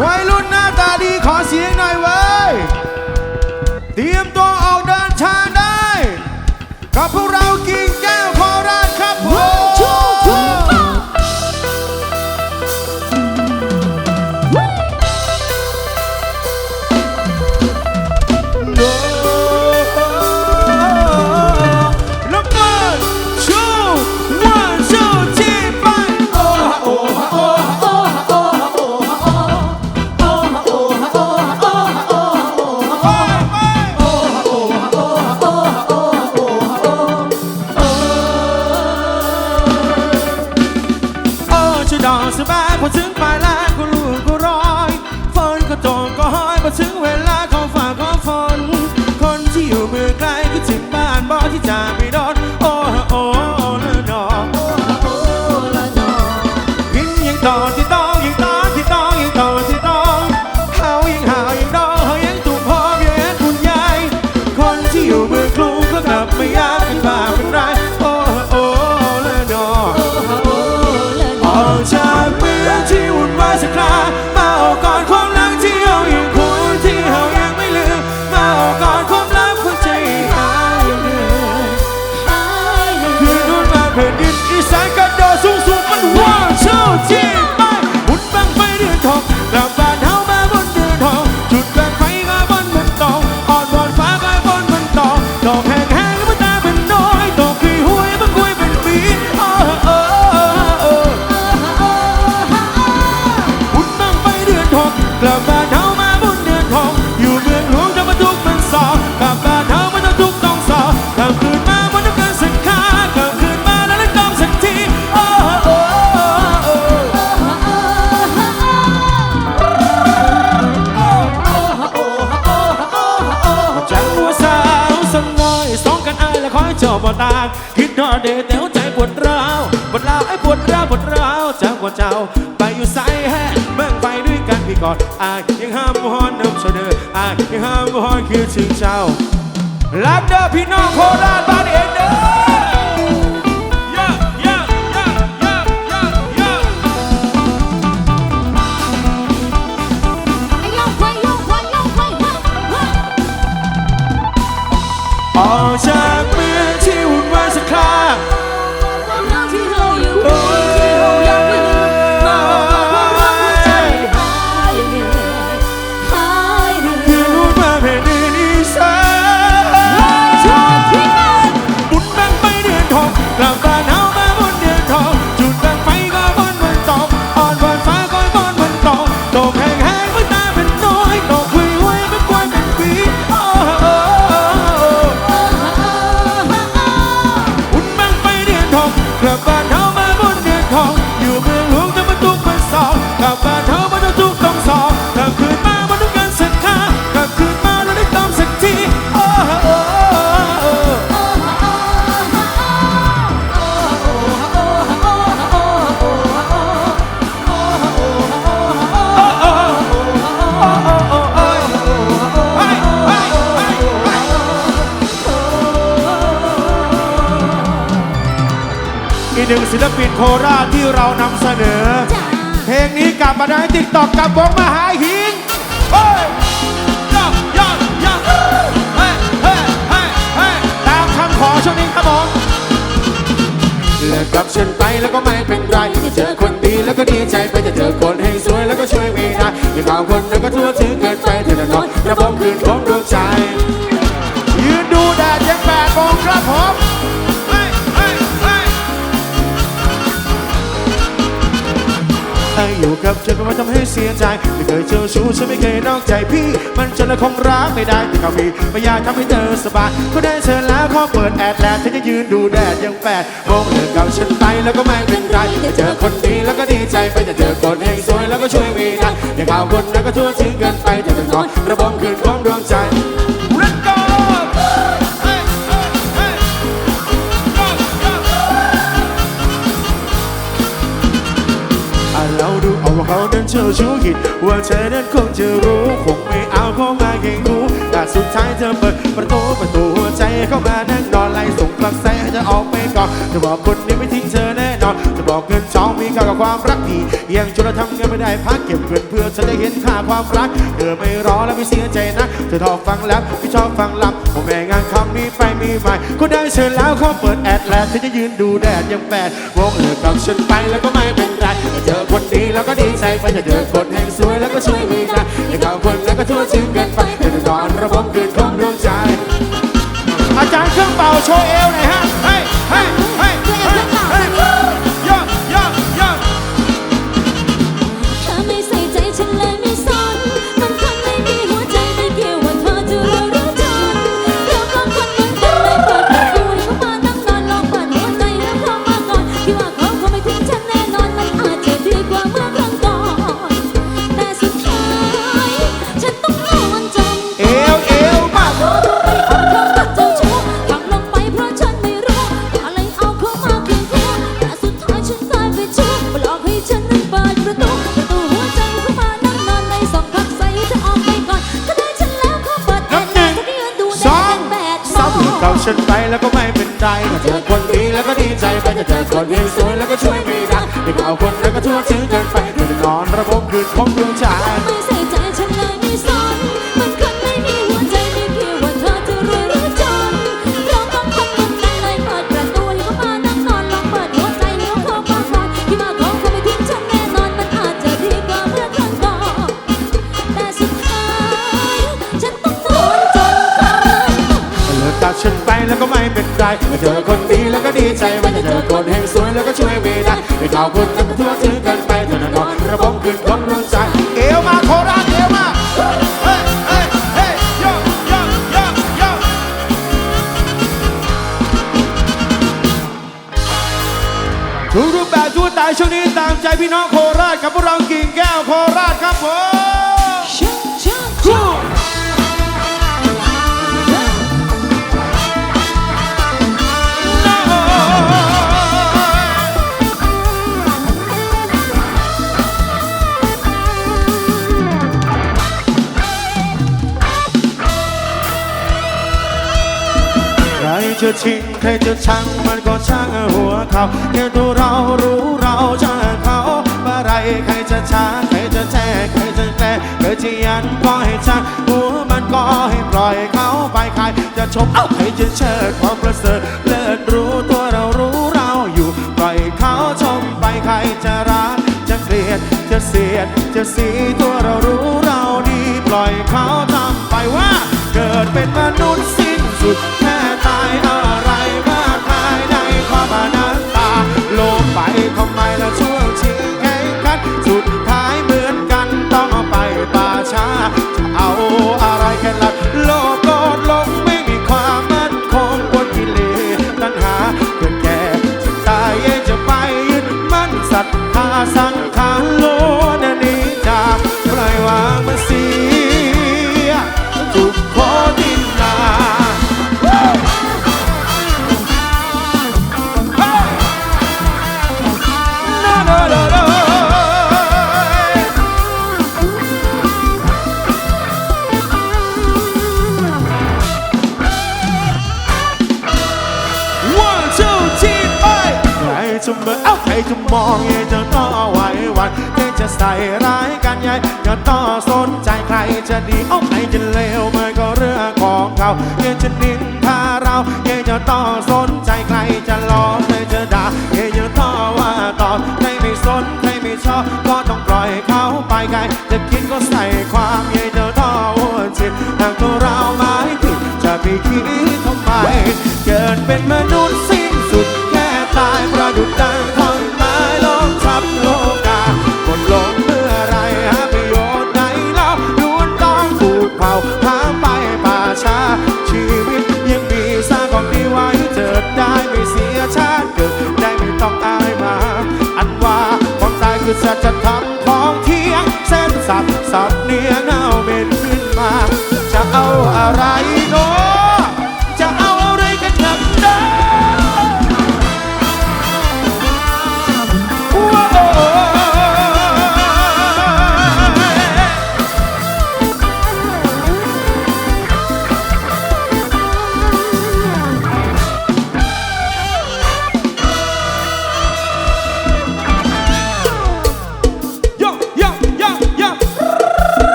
วัยรุ่นหน้าตาดีขอเสียงหน่อยเว้เตรียมตัวออกเดินทางได้ กับพวกเรากี่ กลับบ้านเฮามาบุญเดือนทองอยู่เมืองหลวงจะมาทุกข์มันสอบกลับบ้านเฮามันต้องทุกต้องสอบกลับคืนมาบนน้ำกันสักขากลับคืนมาแล้วได้ต้องสักทีโอ้โอ้จังหัวสาวสมน้อยสองกันอายและคอยเจ้าบ่ตางคิดนอเดแต่หัวใจปวดร้าวปวดร้าวไอ้ปวดร้าวปวดร้าวจากว่าเจ้าไปอยู่ไส กันพี่กอดอายยังห้ามบ่ฮอนน้ำเสนออายยังห้ามบ่ฮอนคือถึงเจ้ารักเด้อพี่น้องโคราชบ้านเองเด้อย่าย่าย่าย่าย่าย่าออกจาก หนึ่งศิลปินโคราชที่เรานำเสนอ เพลงนี้กลับมาได้ติ๊กตอกกับวงมหาหินเฮ้ยย่อย่อย่อเฮ้ยเฮ้ยเฮ้ยเฮ้ยตามคำขอช่วงนี้ครับผมเลิกกับฉันไปแล้วก็ไม่เป็นไรเจอคนดีแล้วก็ดีใจไปจะเจอคนให้สวยแล้วก็ช่วยไม่ได้อย่าบางคนแล้วก็ทั่วถึงเกินไปเธอละน้อยระบมคืนขอ ให้อยู่กับเธอก็ไม่ทำให้เสียใจ ไม่เคยเจอชู้ฉันไม่เคยนอกใจพี่ มันจนละคงรักไม่ได้แต่เขามีไม่อยากทำให้เธอสบายก็ได้เชิญแล้วขอเปิดแอดแล้วเธอจะยืนดูแดดยังแปดโมงเลิกกับฉันไปแล้วก็ไม่เป็นไรจะเจอคนดีแล้วก็ดีใจไปจะเจอคนเองสวยแล้วก็ช่วยไม่ได้อย่าข่าวคนนั้นก็ทั่วถึงเกินไปจะเป็นนอนระบมคืนของดวงใจ เขานั้นเชื่อชู้หิดว่าเธอนั้นคงจะรู้คงไม่เอาเข้ามาเก่งกูแต่สุดท้ายเธอเปิดประตูประตูหัวใจเข้ามานั่งนอนไล่ส่งกลักแสจะอออกไปก่อนจะบอกคนนี้ไม่ทิ้งเธอแน่นอนจะบอกเงินทองมีค่ากับความรักดียังชวนเราทำเงินไม่ได้พักเก็บเงินเพื่อจะได้เห็นค่าความรักเธอไม่รอแล้วไม่เสียใจนะเธอชอบฟังแล้วไม่ชอบฟังลำผมแม่งานคำมีไปมีใหม่ก็ได้เชิญแล้วเขาเปิดแอดแล้วเธอจะยืนดูแดดยังแปดวงเลิกกับฉันไปแล้วก็ไม่เป็น คนดีแล้วก็ดีใจไปจะเจอคน ฉันไปแล้วก็ไม่เป็นไรเจอคนดีแล้วก็ดีใจไปจะเจอคนที่สวยแล้วก็ช่วยไม่ได้เด็กเอาคนแล้วก็ทั่วถึงกันไปเธอนอนระบบคืนของดวงใจ แล้วก็ไม่เป็นไรเจอคนดีแล้วก็ดีใจมันจะเจอคนแห่งสวยแล้วก็ช่วยไม่ได้ไม่ข่าวคนแล้วก็ทั่วถึงกันไปเธอนอนระบบคืนของดวงใจเอวมาโคราชเอวมาเฮ้ยเฮ้ยเฮ้ยเฮ้ยย่อย่อย่อย่อทุกรูปแบบทุกสไตล์ช่วงนี้ตามใจพี่น้องโคราชกับพวกเรากิ่งแก้วโคราชครับผม จะชิงใครจะชังมันก็ช่างหัวเขาแค่ตัวเรารู้เราช่างเขาอะไรใครจะช้าใครจะแช่ใครจะแกล้ใครจะยันก็ให้ช่างหัวมันก็ให้ปล่อยเขาไปใครจะชมใครจะเชิดความประเสริฐเลิศรู้ตัวเรารู้เราอยู่ปล่อยเขาชมไปใครจะรักจะเกลียดจะเสียดจะสีตัวเรารู้เราดีปล่อยเขาทำไปว่า เกิดเป็นมนุษย์สิ้นสุด ใครจะมองยังจะต่อไหวหวันใครจะใส่ร้ายกันใหญ่จะต่อสนใจใครจะดีเอ้าใครจะเลวมันก็เรื่องของเขายังจะนินทาเรายังจะต่อสนใจใครจะล้อใครจะด่ายังจะต่อว่าต่อใครไม่สนใครไม่ชอบก็ต้องปล่อยเขาไปใครจะคิดก็ใส่ความยังจะต่อหัวจิตหากตัวเราไม่ผิดจะไปคิดทำไมเกิดเป็นมนุษย์สิ้นสุดแค่ตายประดุจดัง ตายคือสัจธรรมของ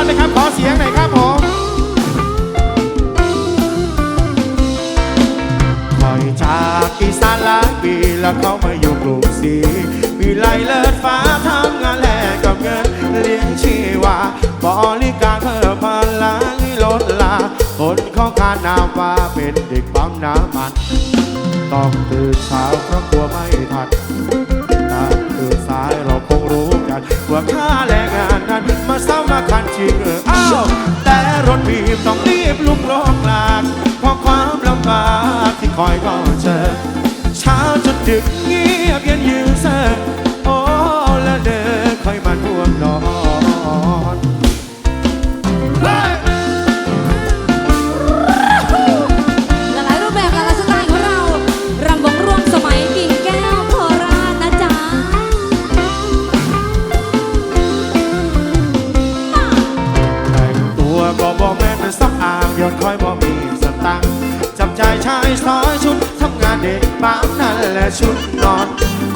านไหมครับ ขอเสียงหน่อยครับผมคอยจากอีสานลายปีแล้วเขามาอยู่กรุงศรีมีไลเลิศฟ้าทำงานแลกกับเงินเลี้ยงชีวาบริการเพิ่มพลังลดลาคนเขาการนามว่าเป็นเด็กปั๊มน้ำมัน ต้องตื่นเช้าเพราะกลัวไม่ทัน ริงอ้าวแต่รถบีบต้องรีบลุกลกลานเพราะความลำบากที่คอยก่อเสักอ่ย้อนคอยบอกมีสตังค์จับใจชายซอยชุดทำงานเด็กบ้านนั่นแหละชุดนอน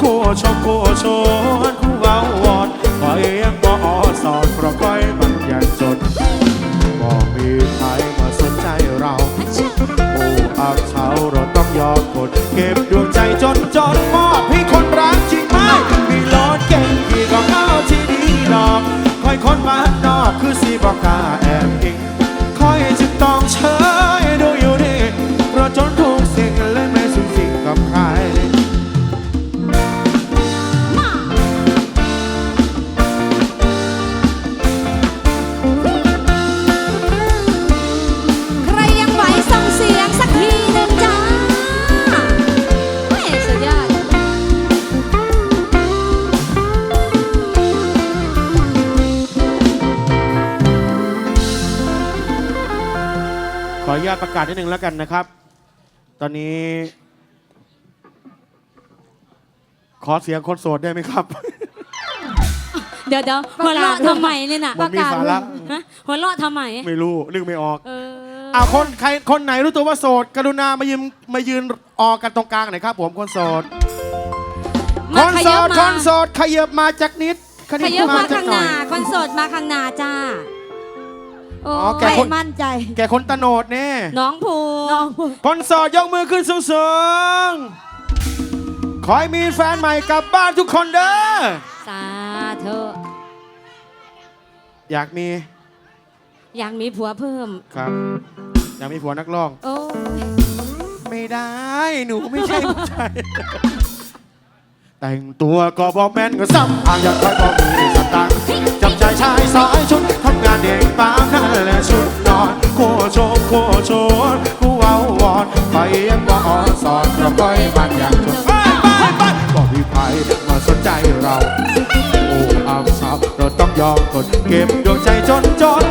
คู่ชมคู่ชวนคู่เว้าวอนคอยยังบ่อสอนเพราะคอยมันยังจนบอกมีใครมาสนใจเราโอ้อับเช้าเราต้องยอมกดเก็บดวงใจจนจนาตประกาศนิดนึงแล้วกันนะครับ ตอนนี้ ขอเสียงคนโสดได้ไหมครับ เดี๋ยวเดี๋ยวหัวเราะทำไมเนี่ยน่ะมันมีสาระ ฮะหัวเราะทำไม ไม่รู้นึกไม่ออก เอออ่าคนใครคนไหนรู้ตัวว่าโสด กรุณามายืนมายืนออกกันตรงกลางหน่อยครับ ผมคนโสด คมานขโสยับดมาคนโสดขยับมาจากนิดขยับมาจกข้างหหน่น้าอยคนโสดมาข้างหน้าจ้า โอ้อ๋อแกไม่คน มั่นใจ แกคนตะโนดเนี่ยน้องภูน้องภูคนโสดยกมือขึ้นสูงๆ ขอให้มีแฟนใหม่กลับบ้านทุกคนเด้อ สาธุอยากมีอยากมีผัวเพิ่ม ครับ อยากมีผัวนักร้อง โอ้ยไม่ได้ หนูไม่ใช่ผู้ชาย แต่งตัวก็บอกแมนก็ซ้ำอ่างอยากคอยบอกมีสตังค์จับใจชายสายชุด และชุดนอนโคโชมโคโชนกูเอาวอนไปยังบ่ออนสอนเราก้อยมันอย่างจนไปไปไปบอกพี่ไผ่มาสนใจเรา โอ้อามซับเราต้องยอมกดเก็บดวงใจจนจน